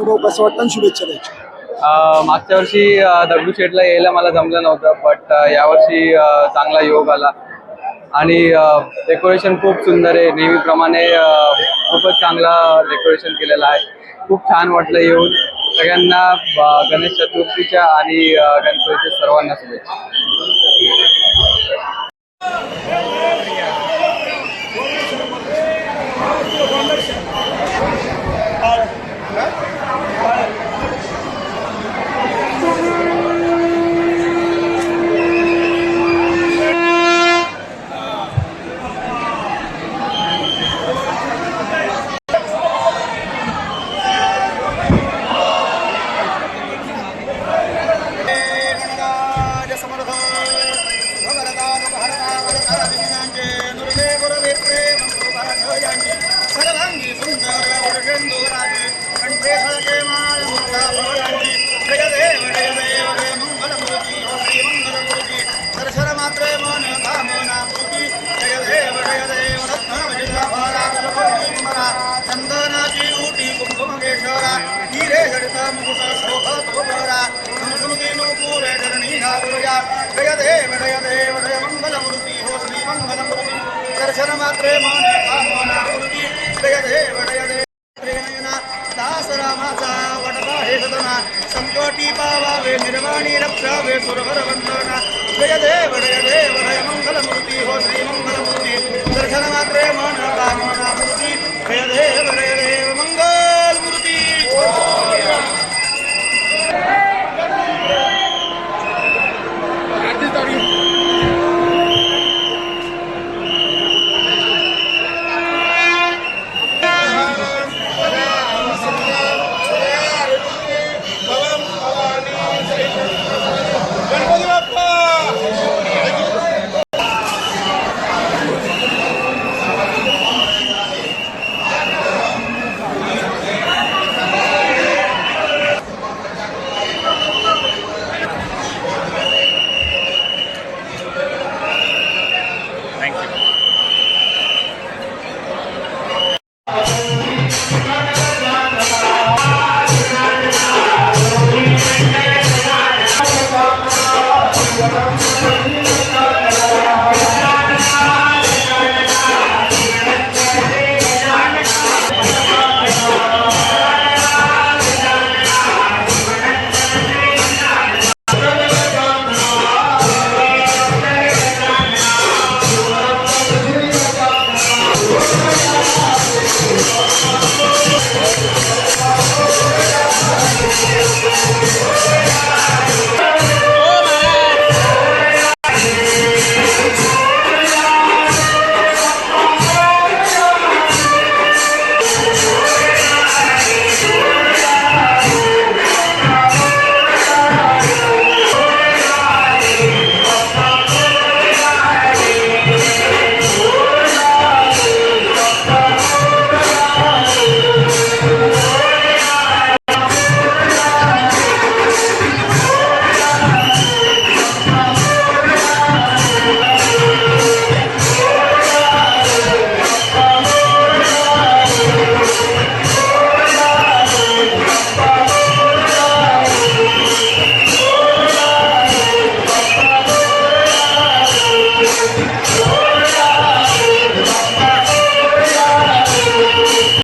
अनुभव कसं वाटतं आणि शुभेच्छा द्यायची. मागच्या वर्षी दगडूशेठला यायला मला जमलं नव्हतं बट यावर्षी चांगला योग आला. आणि डेकोरेशन खूप सुंदर आहे. नेहमीप्रमाणे खूपच चांगला डेकोरेशन केलेलं आहे. खूप छान वाटलं येऊन. सगळ्यांना गणेश चतुर्थीच्या आणि गणपतीच्या सर्वांना शुभेच्छा. नूपुरे धरणी नागुरजा जय देव जय देव जय मंगलमूर्ती हो श्री मंगलमूर्ती दर्शन मात्रे मन कामना मूर्ती जय देव जय देव దాసరామాసా వటవా హేషదనా సంకోటి పావా వే నిర్వాణి రక్షా వే సురవర వందన జయ దేవ